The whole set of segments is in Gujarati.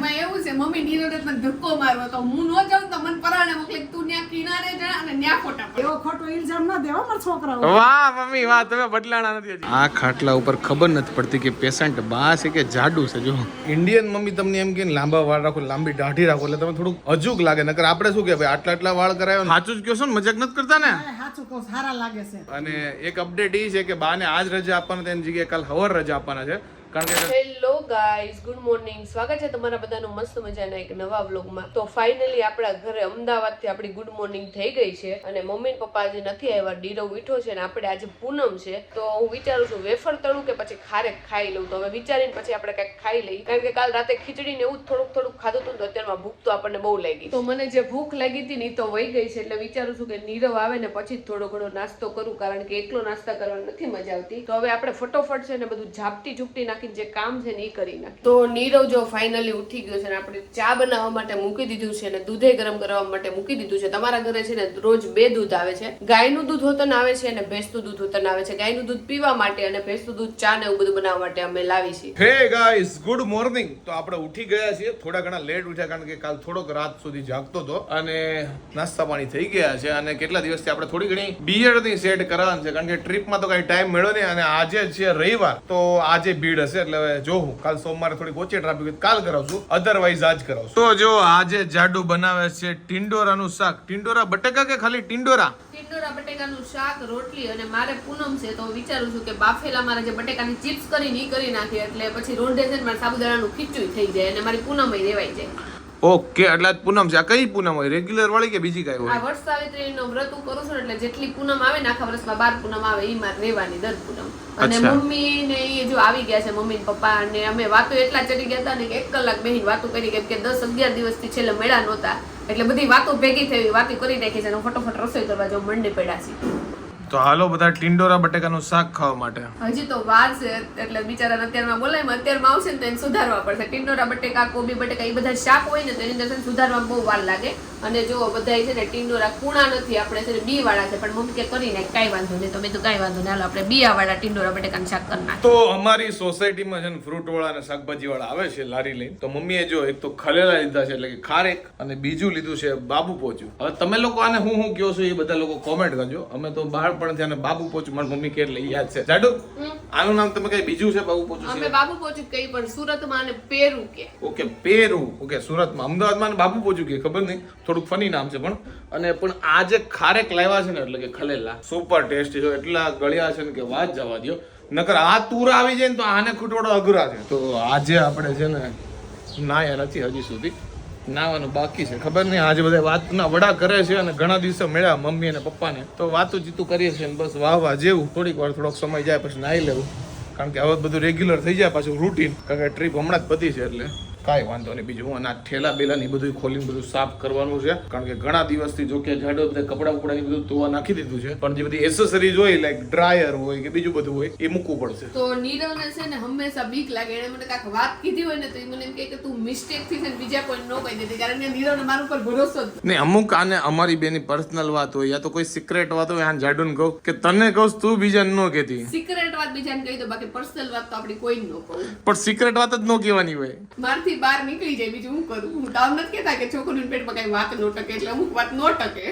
એમાં એવું છે મમ્મી નીરવે મને ધક્કો મારવો તો હું ન જાઉં તો મને પરાણે મોકલે તું ન્યા કિનારે જા અને ન્યા ખોટા એવો ખોટો ઇલ્ઝામ ન દેવા મારા છોકરાઓ. વાહ મમ્મી વાહ તમે બદલાણા નથી હજી. આ ખાટલા ઉપર ખબર નથી પડતી કે પેશન્ટ બા છે કે જાડુ છે જો. ઇન્ડિયન મમ્મી તમને એમ કે લાંબા વાળ રાખો લાંબી દાઢી રાખો એટલે તમે થોડુંક અજુક લાગે. નકર આપણે શું કે ભાઈ આટલા આટલા વાળ કરાયો ને? સાચું જ કહો છો ને મજાક નથી કરતા ને? સાચું કહો સારા લાગે છે. અને એક અપડેટ એ છે કે બાને આજ રજા આપવાના તેની જગ્યાએ કાલ હવાર રજા આપવાના છે. કારણ કે હેલો ગાઈઝ ગુડ મોર્નિંગ સ્વાગત છે તમારા બધાનું મસ્ત મજાના એક નવા વ્લોગમાં તો ફાઇનલી આપણા ઘરે અમદાવાદથી આપણી ગુડ મોર્નિંગ થઈ ગઈ છે અને મમ્મી પપ્પા આજે નથી આવ્યા ડીરવ વીઠો છે અને આપણે આજે પૂનમ છે. તો હું વિચારું છું વેફર તળું કે પછી ખારેક ખાઈ લઉં? તો હવે વિચારીને પછી આપણે કંઈક ખાઈ લઈએ. કારણ કે કાલ રાતે ખીચડી ને એવું જ થોડુંક થોડુંક ખાધું હતું તો અત્યારમાં ભૂખ તો આપણને બહુ લાગી. તો મને જે ભૂખ લાગી હતી ને તો વહી ગઈ છે એટલે વિચારું છું કે નીરવ આવે ને પછી જ થોડો ઘણો નાસ્તો કરું કારણ કે એકલો નાસ્તા કરવાની નથી મજા આવતી. તો હવે આપણે ફટોફટ છે ને બધું ઝાપટી ઝૂપટી નાખીને જે કામ છે ને એ કરી નાખી તો નીરવ જો ફાઇનલી ઉઠી ગયો છે ને આપણે ચા બનાવવા માટે મૂકી દીધું છે ને દૂધે ગરમ કરવા માટે મૂકી દીધું છે. તમારા ઘરે છે ને રોજ બે દૂધ આવે છે. ગાયનું દૂધ હોતન આવે છે અને ભેંસનું દૂધ હોતન આવે છે. ગાયનું દૂધ પીવા માટે અને ભેંસનું દૂધ ચા ને એવું બધું બનાવવા માટે અમે લાવી છીએ. હે ગાઈસ ગુડ મોર્નિંગ તો આપણે ઉઠી ગયા છીએ. થોડા ઘણા લેટ ઉઠ્યા કારણ કે કાલ થોડોક રાત સુધી જાગતો હતો અને નાસ્તા પાણી થઈ ગયા છે અને કેટલા દિવસથી આપણે થોડી ઘણી બિયરની સેટ કરવાની છે કારણ કે ટ્રીપમાં તો કઈ ટાઈમ મળ્યો નહીં અને આજે છે રવિવાર. તો આજે ભીડ હશે. એટલે હવે જોઉં કાલ સોમવારે થોડીક ઓછી ટ્રાફિક કાલ કરાવશું અધરવાઇઝ આજ કરાવશું. તો જો આજે જાડુ બનાવે છે ટિંડોરાનું શાક. ટિંડોરા બટેકા કે ખાલી ટિંડોરા? ટિંડોરા બટેકાનું શાક, રોટલી અને મારે પૂનમ છે તો વિચારું છું કે બાફેલા મારે જે બટેકાની ચિપ્સ કરીને ઈ કરી નાખી એટલે પછી રોંઢે છે મારે સાબુદાણાનું ખીચું થઈ જાય અને મારી પૂનમ રેવાઈ જાય. ઓકે એટલે આજ પૂનમ છે. આ કઈ પૂનમ હોય? રેગ્યુલર વાળી કે બીજી કઈ આ વર્ષ વર્ષ સાવિત્રીનો વ્રત હું કરું છું એટલે જેટલી પૂનમ આવે ને આખા વર્ષમાં બાર પૂનમ આવે એ મારે રહેવાની દર પૂનમ. અને મમ્મી ને એ જો આવી ગયા છે મમ્મી ને પપ્પા ને અમે વાતો એટલા ચડી ગયા હતા ને કે એક કલાક બેહીને વાતો કરી કેમ કે દસ અગિયાર દિવસથી છેલ્લે મેળા નહોતા. એટલે બધી વાતો ભેગી થઈ વાતો કરી નાખી છે અને ફટોફટ રસોઈ કરવા જો મંડી પડ્યા છે. તો હાલો બધા ટિંડોરા બટેકાનું શાક ખાવા માટે. હજી તો વાર છે, એટલે બિચારાને અત્યારમાં બોલાય અત્યારમાં આવશે ને તો એને સુધારવા પડશે. ટિંડોરા બટેકા, કોબી બટેકા, એ બધા શાક હોય ને તો એની અંદર સુધારવા બહુ વાર લાગે. અને જો બધા છે ને ટિંડોરા કૂણા નથી આપણે છે બી વાળા છે પણ મમ્મી કે કરી નાખ કાંઈ વાંધો નહીં તો મેં તો કાંઈ વાંધો નહીં હાલો આપણે બિયા વાળા ટીંડોરા બટેકાનું શાક કરી નાખ તો અમારી સોસાયટીમાં છે ને ફ્રૂટ વાળા અને શાકભાજી વાળા આવે છે લારી લઈને. તો મમ્મીએ જો એક તો ખલેલા લીધા છે એટલે કે ખારેક અને બીજું લીધું છે બાબુ પોચું. હવે તમે લોકો આને હું હું કયો છો એ બધા લોકો કોમેન્ટ કરજો. અમે તો બાળપણથી આને બાબુ પોચું મારી મમ્મી કે એટલે યાદ છે. જાડુ આનું નામ તમે કઈ બીજું છે બાબુ પોચું અમે બાબુ પોચું કઈ પણ સુરતમાં અને પેરું કે. ઓકે પેરું. ઓકે સુરતમાં. અમદાવાદમાં બાબુ પોચું કે ખબર નહીં? થોડુંક ફની નામ છે પણ. અને પણ આ જે ખારેક લાવ્યા છે ને, એટલે કે ખલેલા સુપર ટેસ્ટી છે. એટલા ગળ્યા છે ને કે વાત જવા દો નકર આ તુરા આવી જાય ને તો આને ખૂટવાડો અઘરા છે. તો આજે આપણે છે ને નાયા નથી હજી સુધી નાવાનું બાકી છે. ખબર નહીં, આજે બધા વાતના વડા કરે છે અને ઘણા દિવસો મળ્યા મમ્મી અને પપ્પાને. તો વાતું જીતું કરીએ છીએ બસ વાહ વાહ જેવું. થોડીક વાર થોડોક સમય જાય પછી નાહી લેવું. કારણ કે હવે બધું રેગ્યુલર થઈ જાય પાછું રૂટીન કારણ કે ટ્રીપ હમણાં જ પતી છે એટલે. કાંઈ વાંધો નહીં. બીજું હું આ ઠેલા બેલા ની બધું ખોલીને બધું સાફ કરવાનું છે. કારણ કે ઘણા દિવસથી જો કે જાડો બધા કપડા બપડા ની બધું ધોવા નાખી દીધું છે. પણ જે બધી એસેસરીઝ હોય લાઈક ડ્રાયર હોય કે બીજું બધું હોય એ મૂકવું પડશે. તો નીરવને છે ને હંમેશા બીક લાગે. એને મને કાંઈક વાત કીધી હોય ને તો એ મને એમ કે તું મિસ્ટેકથી છે બીજા કોઈ ન કહી દેતી. કારણ કે નીરવને મારું પર ભરોસો જ ને અમુક આને અમારી બેની પર્સનલ વાત હોય યા તો કોઈ સિક્રેટ વાત હોય આને જાડુને કહું કે તને કહું તું બીજાને ન કહેતી. સિક્રેટ વાત બીજાને કહી દો બાકી પર્સનલ વાત તો આપણી કોઈ ન કહું. પણ સિક્રેટ વાત જ ન કહેવાની હોય. મારથી બહાર નીકળી જાય બીજું હું કરું? હું તો નથી કહેતા કે છોકરીના પેટમાં કઈ વાત ન ટકે એટલે અમુક વાત ન ટકે.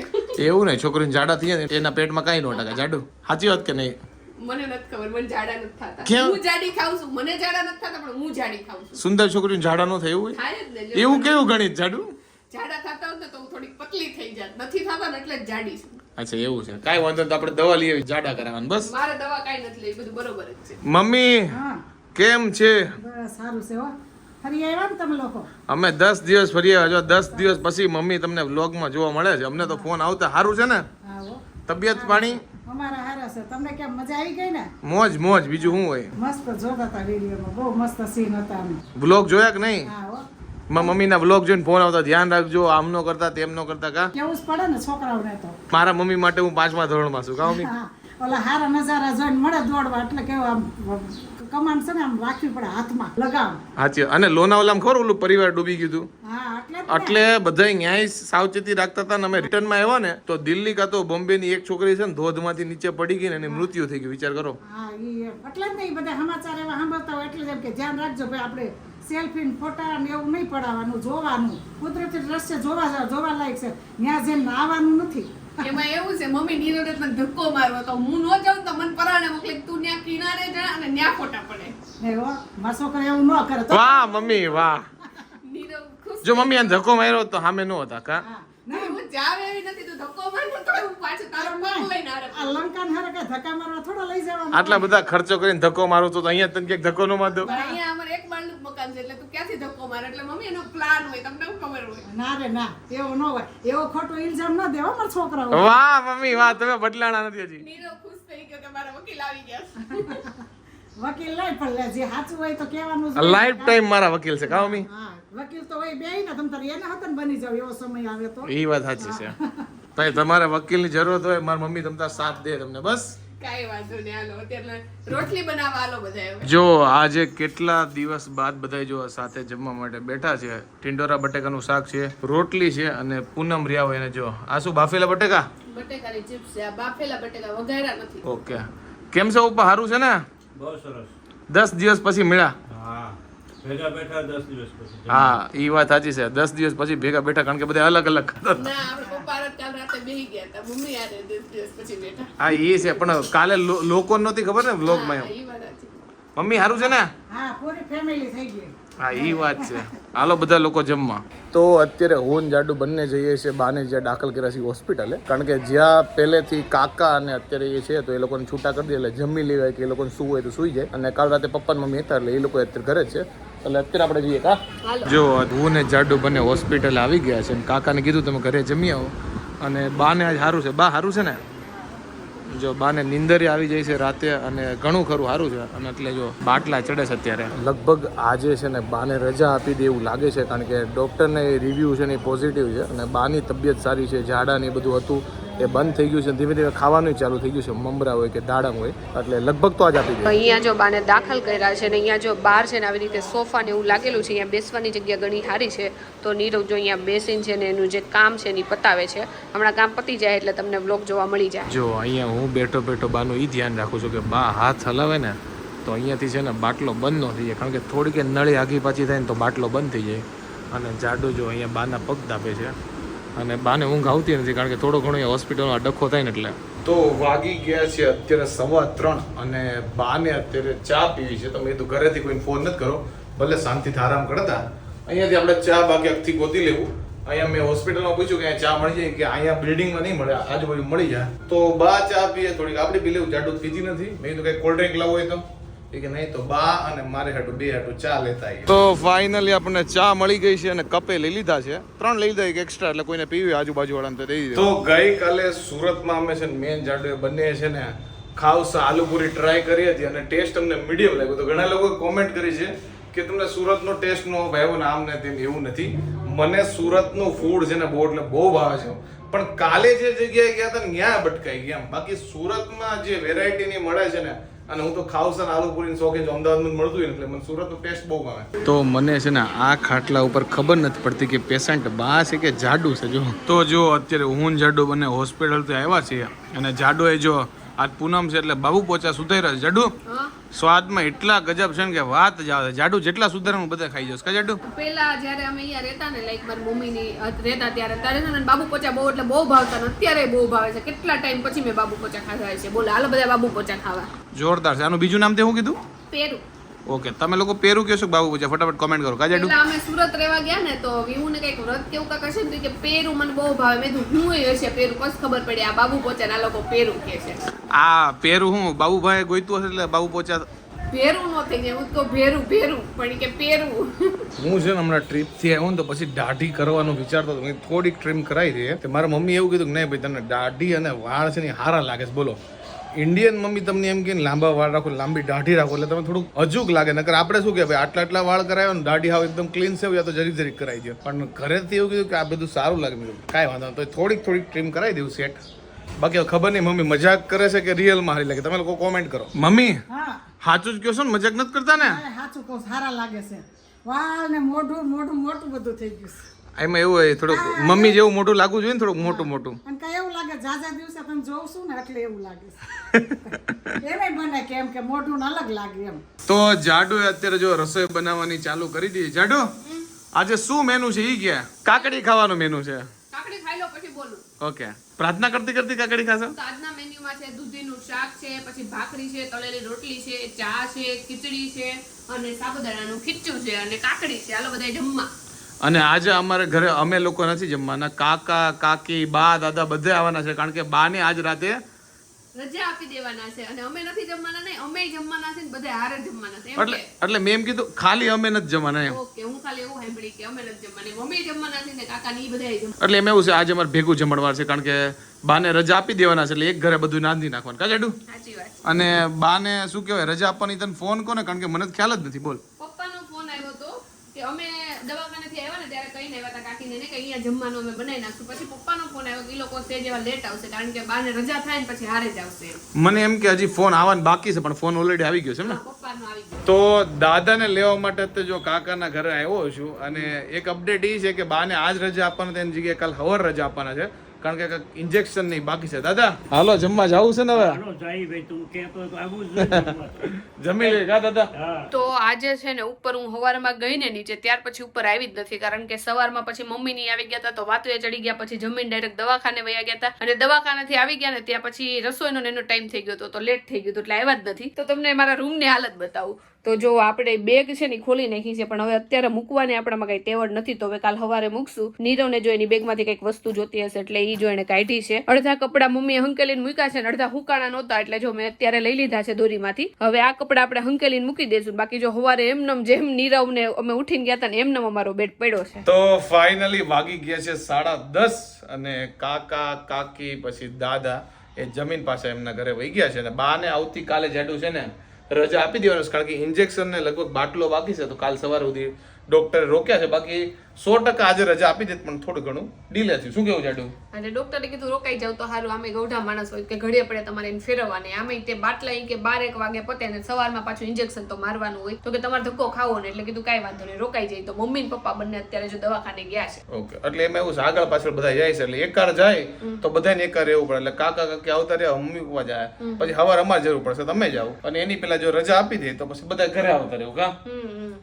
એવું નહીં છોકરીને જાડા થઈ જાય ને એના પેટમાં કઈ ન ટકે. જાડું સાચી વાત કે નહીં? મને નથી ખબર મને જાડા નથી થતા. હું જાડી ખાઉં છું મને જાડા નથી થતા પણ હું જાડી ખાઉં છું. સુંદર છોકરીને જાડા ન થાય હોય? થાય જ ને જો એવું કેવું ગણિત જાડુ? જાડા થતા હોય તો હું થોડીક પતલી થઈ જાત. નથી થતા ને એટલે જાડી છું. અચ્છા એવું છે. કાંઈ વાંધો નહીં તો આપણે દવા લઈ આવી જાડા કરાવવાનું બસ. મારે દવા કાંઈ નથી લેવી બધું બરોબર જ છે. મમ્મી હા. કેમ છે? સારું છે હો. ને અમે દસ દિવસ ફરી આવ્યા. જો દસ દિવસ પછી મમ્મી તમને વ્લોગમાં જોવા મળે છે. અમને તો ફોન આવતા સારું છે ને? તબિયત પાણી? અમારા હારા છે. તમને કેમ મજા આવી ગઈ ને? મોજ મોજ. બીજું શું હોય? મસ્ત જોતા હતા વિડીયોમાં. બહુ મસ્ત સીન હતા વ્લોગ જોયા કે નહીં? મારા મમ્મીના વ્લોગ જોઈને ફોન આવતા. ધ્યાન રાખજો. આમ નો કરતા તેમ નો કરતા કા? કેવું પડે ને છોકરાઓને તો. મારા મમ્મી માટે હું પાંચમા ધોરણમાં છું. કા મમ્મી? ઓલા હારા નજારા જોઈને મળે દોડવા. એટલે કેવું આમ કમાન છે ને આમ રાખવી પડે હાથમાં લગાવ સાચી અને લોનાવાલામાં ખબર ઓલું પરિવાર ડૂબી ગયું હતું. એટલે બધા ન્યાય સાવચેતી રાખતા હતા ને અમે રિટર્નમાં આવ્યા ને તો દિલ્હી કાં તો બોમ્બે ની એક છોકરી છે ને ધોધમાંથી નીચે પડી ગઈ ને એની મૃત્યુ થઈ ગયું વિચાર કરો. એટલે જ નહીં બધા સમાચાર એવા સાંભળતા હોય એટલે જ કે ધ્યાન રાખજો ભાઈ આપણે સેલ્ફી ને ફોટા ને એવું નહીં પડાવવાનું જોવાનું. કુદરતી દ્રશ્ય જોવા જોવા લાયક છે. ત્યાં જેમ આવવાનું નથી. એમાં એવું છે મમ્મી નીરવે તને ધક્કો મારવો તો હું ન જાઉં તો મને પરાણે મોકલે તું ત્યાં કિનારે જા અને ન્યા ફોટા પડે. માસો કરે એવું ન કરે વાહ મમ્મી વાહ. નીરવ ખુશ જો મમ્મી એને ધક્કો માર્યો તો સામે ન હતા કા? જાવ એવી નથી તું ધક્કો મારવો તો હું પાછો તારો પગ લઈને આરે આ લંકાને હારે કઈ ધક્કા મારવા થોડા લઈ જવાના આટલા બધા ખર્ચો કરીને ધક્કો મારો તો અહીંયા તને ક્યાંક ધક્કો ન મારતો પણ અહીંયા અમારે એક માળનું મકાન છે એટલે તું ક્યાંથી ધક્કો મારે? એટલે મમ્મી એનો પ્લાન હોય તમને શું ખબર હોય? ના રે ના એવું ન હોય. એવો ખોટો ઇલ્ઝામ ન દેવા મારા છોકરા વાહ મમ્મી વાહ તમે બદલાણા નથી હજી. નીરવ ખુશ થઈ ગયો કે મારા વકીલ આવી ગયા વકીલ નહીં પણ જે સાચું હોય તો કહેવાનું લાઈફ ટાઈમ મારા વકીલ છે કા મમ્મી? હા વકીલ તો હોય બે ને તમ તારે એને હતન બની જાવ એવો સમય આવે તો. એ વાત સાચી છે. ભાઈ તમારે વકીલની જરૂરત હોય મારી મમ્મી તમને સાથ દે તમને બસ. જો આજે કેટલા દિવસ બાદ બધા જો સાથે જમવા માટે બેઠા છે? ટિંડોરા બટેકાનું શાક છે રોટલી છે અને પૂનમ રહ્યા હોય એને જો. આ શું બાફેલા બટેકા? બટેકાની ચિપ્સ છે બાફેલા બટેકા વઘાર્યા નથી. ઓકે. કેમ છે ઉપા સારું છે ને? બહુ સરસ. દસ દિવસ પછી મળ્યા. ભેગા બેઠા દસ દિવસ પછી. હા એ વાત સાચી છે. દસ દિવસ પછી ભેગા બેઠા કારણ કે બધા અલગ અલગ. હા એ છે પણ કાલે લો- લોકો નહોતી ખબર ને વાત સાચી. મમ્મી સારું છે ને? હા પૂરી ફેમિલી થઈ ગઈ. હા એ વાત છે. હાલો બધા લોકો જમવા. તો અત્યારે હું જાડુ બંને જઈએ છીએ બાને જ્યાં દાખલ કર્યા છે હોસ્પિટલે. કારણ કે જ્યાં પહેલેથી કાકા અને અત્યારે એ છે તો એ લોકોને છૂટા કરી દે એટલે જમી લેવાય કે એ લોકોને સુવું હોય તો સુઈ જાય. અને કાલ રાતે પપ્પા મમ્મી હતા એટલે એ લોકો અત્યારે ઘરે જ છે. એટલે અત્યારે આપણે જઈએ કા? જો હું ને જાડુ બંને હોસ્પિટલ આવી ગયા છે અને કાકાને કીધું તમે ઘરે જમી આવો. અને બાને આજ સારું છે. બા સારું છે ને? જો બાને નિંદરે આવી જાય છે રાતે અને ઘણું ખરું સારું છે. અને એટલે જો બાટલા ચડે છે અત્યારે. લગભગ આજે છે ને બાને રજા આપી દે એવું લાગે છે કારણ કે ડૉક્ટરને રિવ્યૂ છે ને એ પોઝિટિવ છે. અને બાની તબિયત સારી છે ઝાડા ને એ બધું હતું. એ બંધ થઈ ગયું છે. ધીમે ધીમે ખાવાનું ચાલુ થઈ ગયું છે. મમરા હોય કે દાડમ હોય એટલે લગભગ તો આજ આપી દે. અહીંયા જો બાને દાખલ કર્યા છે ને અહીંયા જો બહાર છે ને આવી રીતે સોફા ને એવું લાગેલું છે અહીંયા બેસવાની જગ્યા ઘણી સારી છે તો નીરવ જો અહીંયા બેસીને છે ને એનું જે કામ છે એની પતાવે છે. હમણાં કામ પતી જાય એટલે તમને બ્લોગ જોવા મળી જાય. જો અહીંયા હું બેઠો બેઠો બાનું એ ધ્યાન રાખું છું કે બા હાથ હલાવે ને તો અહીંયાથી છે ને બાટલો બંધ ન થઈ જાય. કારણ કે થોડીક નળી આગી પાછી થાય ને તો બાટલો બંધ થઈ જાય. અને જાડો જો અહીંયા બાના પગ દાબે છે અને બાને ઊંઘ આવતી નથી કારણ કે થોડો ઘણો હોસ્પિટલમાં ડખો થાય ને એટલે. તો વાગી ગયા છે અત્યારે સવા ત્રણ અને બાને અત્યારે ચા પીવી છે. તમે તો ઘરેથી કોઈ ફોન નથી કરો ભલે શાંતિથી આરામ કરતા. અહીંયાથી આપણે ચા અગથી ગોતી લેવું. અહીંયા મેં હોસ્પિટલમાં પૂછ્યું કે અહીંયા ચા મળી જાય કે અહીંયા બિલ્ડિંગમાં નહીં મળે આજુબાજુ મળી જાય. તો બા ચા પીએ થોડીક. આપણે પી લેવું, જાડું પીતી નથી. મેં તો કઈ કોલ્ડ ડ્રિંક લાવો હોય તો. કે નહીં તો બા અને મારે હાટું બે હાટું ચા લેતા તો ફાઇનલી આપણને ચા મળી ગઈ છે અને કપે લઈ લીધા છે. ત્રણ લઈ લીધા એક એક્સ્ટ્રા એટલે કોઈને પીવી આજુબાજુ વાળાને તો દઈ દીધું. તો ગઈકાલે સુરતમાં અમે છે ને મેન જાડુ બંને છે ને ખાવસા આલુપુરી ટ્રાય કરી હતી અને ટેસ્ટ અમને મીડિયમ લાગ્યો. તો ઘણા લોકો કોમેન્ટ કરી છે કે તમને સુરતનો ટેસ્ટ નો ભાવ્યો ને આમ ને તેમ એવું નથી. મને સુરતનું ફૂડ છે ને બહુ એટલે બહુ ભાવે છે. પણ કાલે જે જગ્યાએ ગયા હતા ને ત્યાં ભટકાઈ ગયા. બાકી સુરતમાં જે વેરાયટીની મળે છે ને અને હું તો ખાવસા આલુ પૂરી શોખીન છું અમદાવાદમાં મળતું હોય એટલે મને સુરતનો ટેસ્ટ બહુ ગમે. તો મને છે ને આ ખાટલા ઉપર ખબર નથી પડતી કે પેશન્ટ બા છે કે જાડુ છે જો. તો જો અત્યારે હું જાડુ બંને હોસ્પિટલથી આવ્યા છીએ અને જાડુ એ જો આજ પૂનમ છે એટલે બાબુ પોચા સુધાર્યા છે. જાડુ સ્વાદમાં એટલા ગજબ છે ને કે વાત જ આવે. જાડુ જેટલા સુધારે હું બધા ખાઈ જઈશ. કા જાડુ? પેલા જ્યારે અમે અહીંયા રહેતા ને લાઈક મારી મમ્મીની રહેતા ત્યારે ત્યારે છે ને બાબુ પોચા બહુ એટલે બહુ ભાવતા ને અત્યારે બહુ ભાવે છે. કેટલા ટાઈમ પછી મેં બાબુ પોચા ખાધા છે. બોલો હાલો બધા બાબુ પોચા ખાવા. જોરદાર છે. આનું બીજું નામ તે શું કીધું? પેરું. ઓકે તમે લોકો પેરું કહેશો કે બાબુ પૂજા ફટાફટ કોમેન્ટ કરો. કા જાડુ અમે સુરત રહેવા ગયા ને તો વિહુ ને કંઈક વ્રત કેવું કાંક ને કે પેરું મને બહુ ભાવે. મેં કીધું હું એ હશે પેરું પછી ખબર પડી? આ બાબુ પોચા ના આ લોકો પેરું કે છે. આ પેરું હું? બાબુભાઈ ગોઈતું હશે એટલે બાબુ પોચા ભેરું નો થઈ જાય હું તો ભેરું ભેરું પણ કે પેરું હું છે ને હમણાં ટ્રીપથી આવ્યો ને તો પછી દાઢી કરવાનું વિચારતો હતો. થોડીક ટ્રીમ કરાવી દઈએ. મારા મમ્મી એવું કીધું કે નહીં ભાઈ તને દાઢી અને વાળ છે ને હારા લાગે છે. બોલો. ઇન્ડિયન મમ્મી તમને એમ કે લાંબા વાળ રાખો લાંબી દાઢી રાખો એટલે તમે થોડુંક અજુક લાગે. નકર આપણે શું કે ભાઈ આટલા આટલા વાળ કરાયો ને દાઢી હાવ એકદમ ક્લીન છે યા તો જરીક જરીક કરાવી દે પણ ઘરેથી એવું કીધું કે આ બધું સારું લાગે. મેં કાંઈ વાંધો તો થોડીક થોડીક ટ્રીમ કરાવી દઉં સેટ બાકી ખબર નહીં મમ્મી મજાક કરે છે કે રિયલમાં હારી લાગે? તમે લોકો કોમેન્ટ કરો. મમ્મી હા. સાચું જ કહો છો ને મજાક નથી કરતા ને? સાચું કહો સારા લાગે છે. વાહ ને મોઢું મોઢું મોટું બધું થઈ ગયું છે. એમાં એવું હોય થોડુંક મમ્મી જેવું મોટું લાગવું જોઈએ ને થોડુંક મોટું મોટું. અને કઈ એવું લાગે જાજા દિવસે તમે જોઉં છું ને એટલે એવું લાગે એમ બને કે કે મોઢું અલગ લાગે એમ. તો જાડુ અત્યારે જો રસોઈ બનાવવાની ચાલુ કરી દીધી. જાડુ આજે શું મેનુ છે ઈ કે? કાકડી ખાવાનું મેનુ છે. કાકડી ખાઈ લો પછી બોલું. ઓકે. પ્રાર્થના કરતી કરતી કાકડી ખાશો? તો આજના મેન્યુમાં છે દૂધીનું શાક છે પછી ભાખરી છે તળેલી રોટલી છે ચા છે ખીચડી છે અને સાબુદાણાનું ખીચું છે અને કાકડી છે. આલો બધા જમવા. અને આજે અમારે ઘરે અમે લોકો નથી જમવાના. કાકા કાકી બા દાદા બધા આવવાના છે કારણ કે બાને આજ રાતે રજા આપી દેવાના છે અને અમે નથી જમવાના નહીં અમે જમવાના છે ને હારે જમવાના છે એટલે મેં એમ કીધું ખાલી અમે નથી જમવાના એમ. ઓકે હું ખાલી એવું સાંભળી કે અમે નથી જમવાની મમ્મી જમવાના છે ને કાકા ની બધા એટલે એમ એવું છે આજે અમારે ભેગું જમણવાર છે કારણ કે બાને રજા આપી દેવાના છે એટલે એક ઘરે બધું નાંધી નાખવાનું. કા જાડુ? સાચી વાત અને બાને શું કહેવાય રજા આપવાની તને ફોન કોને? કારણ કે મને ખ્યાલ જ નથી બોલ. પપ્પાનો ફોન આવ્યો હતો કે અમે દવાખાનેથી આવ્યા ને ત્યારે કહીને આવ્યા હતા કાકીને ને કે અહીંયા જમવાનું અમે બનાવી નાખશું. પછી પપ્પાનો ફોન આવ્યો કે લોકો છે જેવા લેટ આવશે કારણ કે બાને રજા થાય ને પછી હારે જ આવશે મને એમ કે હજી ફોન આવવાનું બાકી છે પણ ફોન ઓલરેડી આવી ગયો છે ને? પપ્પાનો આવી ગયો. તો દાદાને લેવા માટે તો જો કાકાના ઘરે આવ્યો છું અને એક અપડેટ એ છે કે બાને આજ રજા આપવાના તેની જગ્યાએ કાલ હવર રજા આપવાના છે. કારણ કે ઇન્જેક્શન નહીં બાકી છે. દાદા? હાલો જમવા જવું છે ને હવે. જમી લે જા દાદા? તો આજે છે ને ઉપર હું સવારમાં ગઈ ને નીચે ત્યાર પછી ઉપર આવી જ નથી કારણ કે સવારમાં પછી મમ્મી ની આવી ગયા હતા તો વાતુએ ચડી ગયા પછી જમીન ડાયરેક્ટ દવાખાને વયા ગયા હતા. અને દવાખાનાથી આવી ગયા ને ત્યાં પછી રસોઈનો એનો ટાઈમ થઈ ગયો હતો તો લેટ થઈ ગયું હતું એટલે આવ્યા જ નથી. તો તમને મારા રૂમની હાલત બતાવું. તો જો આપણે બેગ છે ને ખોલી નાખી છે, પણ હવે અત્યારે મૂકવાની આપણામાં કઈ ટેવડ નથી, તો હવે કાલ સવારે મૂકશું. નીરવને જો એની બેગમાંથી કંઈક વસ્તુ જોતી હશે, એટલે એ જો એને કાઢી છે. અડધા કપડા મમ્મીએ હંકેલીને મૂક્યા છે અડધા હુકાણા નહોતા, એટલે જો મેં અત્યારે લઈ લીધા છે દોરીમાંથી. હવે આ કપડા આપણે હંકેલીને મૂકી દેશું, બાકી જો સવારે એમનેમ જેમ નીરવને અમે ઉઠીને ગયા હતા ને એમનેમ અમારો બેડ પડ્યો છે. તો ફાઇનલી વાગી ગયા છે સાડા દસ અને કાકા, કાકી, પછી દાદા એ જમીન પાસે એમના ઘરે વહી ગયા છે અને બાને આવતીકાલે જાડું છે ને રજા આપી દેવાનું છે. કારણ કે ઇન્જેક્શન ને લગભગ બાટલો બાકી છે. તો કાલ સવાર સુધી ડોક્ટરે રોક્યા છે. બાકી સો ટકા આજે રજા આપી દે પણ થોડું ઘણું ડીલે થયું. શું કેવું જાડું? અને ડોક્ટરે કીધું રોકાઈ જાવ તો સારું આમે ગૌઢા માણસ હોય કે ઘડીએ પડે તમારે એને ફેરવવાની. આમે તે બાટલા કે બાર એક વાગે પતે ને સવારમાં પાછું ઇન્જેક્શન તો મારવાનું હોય. તો કે તમારે ધક્કો ખાવો ને એટલે કીધું કાંઈ વાંધો નહીં રોકાઈ જાય. તો મમ્મી ને પપ્પા બંને અત્યારે જો દવાખાને ગયા છે. ઓકે. એટલે એમાં એવું છે આગળ પાછળ બધા જાય છે. એટલે એકાર જાય તો બધાને એકાર રહેવું પડે. એટલે કાકા કાકી આવતા રહ્યા મમ્મી પપ્પા જાય. પછી હવાર અમારે જરૂર પડશે તમે જાઓ. અને એની પેલા જો રજા આપી દે તો પછી બધા ઘરે આવતા રહેવું કા?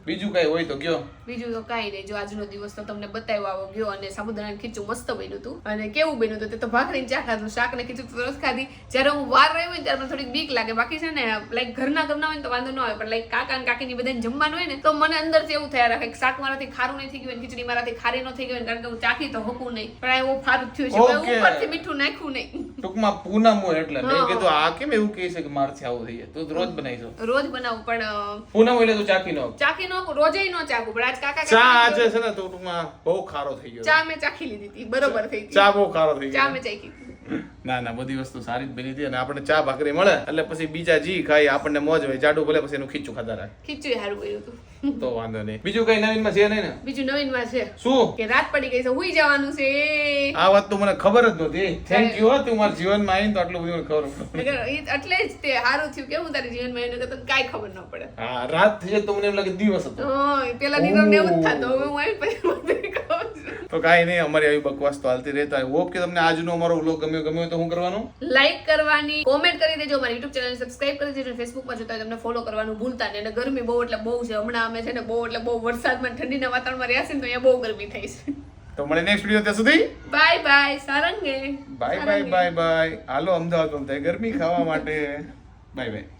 બીજું કઈ હોય તો કયો. બીજું તો કઈ નહીં. જો આજનો દિવસ તો તમને બતાવ્યો આવો ગયો અને સાબુદાણાનું ખીચું મસ્ત બન્યું હતું. અને કેવું બન્યું હતું તે તો ભાખરીને ચા ખાધું શાક ને ખીચું સરસ ખાધી. જ્યારે હું વાર રહ્યો હોય ત્યારે મને થોડીક બીક લાગે. બાકી છે ને લાઈક ઘરના ઘરના હોય ને તો વાંધો ન આવે પણ લાઈક કાકા અને કાકીની બધાને જમવાનું હોય ને તો મને અંદરથી એવું થયા રાખે કે શાક મારાથી ખારું નહીં થઈ ગયું ખીચડી મારાથી ખારી ન થઈ ગયું કારણ કે હું ચાખી તો હકું નહીં. પણ એવું ફારું થયું છે. ઉપરથી મીઠું નાખ્યું નહીં. ટૂંકમાં પૂનમ હોય એટલે. મેં કીધું આ કેમ એવું કહે છે કે મારથી આવું થઈ જાય? તું રોજ બનાવીશો રોજ બનાવું પણ પૂનમ એટલે તું ચાખી નો ચાખી નો રોજે ન ચાખું. પણ આજ કાકા ચા આજે છે ને તો ટૂંકમાં બહુ ખારો થઈ ગયો ચા મેં ચાખી લીધી હતી. બરોબર થઈ ચા હતી બહુ ખારો થઈ ચા ગયો મેં ચાખી ના ના બધી વસ્તુ સારી જ બની હતી અને આપણે ચા ભાખરી મળે એટલે પછી બીજા જી ખાઈ આપણને મોજ હોય. જાડુ ભલે પછી એનું ખીચું ખાતા રાખે. ખીચું સારું કર્યું હતું. તો વાંધો નહીં. બીજું કઈ નવીનમાં છે નહીં ને? બીજું નવીનમાં છે. શું? કે રાત પડી ગઈ છે હુઈ જવાનું છે. આ વાત તો મને ખબર જ નહોતી. થેન્ક યુ તું મારા જીવનમાં આવીને તો આટલું બધું ખબર એટલે જ તે સારું થયું. કે હું તારી જીવનમાં એને તો કઈ ખબર ન પડે. હા રાત થઈ જાય તો મને એમ લાગે દિવસ હતો. પેલા દિવસ એવું જ થતો. હવે હું આવી પછી. તો કાંઈ નહીં અમારી આવી બકવાસ તો હાલતી રહેતા હોપ કે તમને આજનો અમારો વ્લોગ ગમ્યો ગમ્યો હોય તો શું કરવાનું? લાઈક કરવાની કોમેન્ટ કરી દેજો મારી યુટ્યુબ ચેનલ સબસ્ક્રાઇબ કરી દેજો ફેસબુકમાં જોતા હોય તમને ફોલો કરવાનું ભૂલતા નહીં. અને ગરમી બહુ એટલે બહુ છે. હમણાં અમે છે ને બહુ એટલે બહુ વરસાદમાં ઠંડીના વાતાવરણમાં રહ્યા છે ને તો અહીંયા બહુ ગરમી થઈ છે. તો મળે નેક્સ્ટ વિડિયો ત્યાં સુધી. બાય બાય સારંગે. બાય બાય બાય બાય હાલો અમદાવાદ ગરમી ખાવા માટે. Bye bye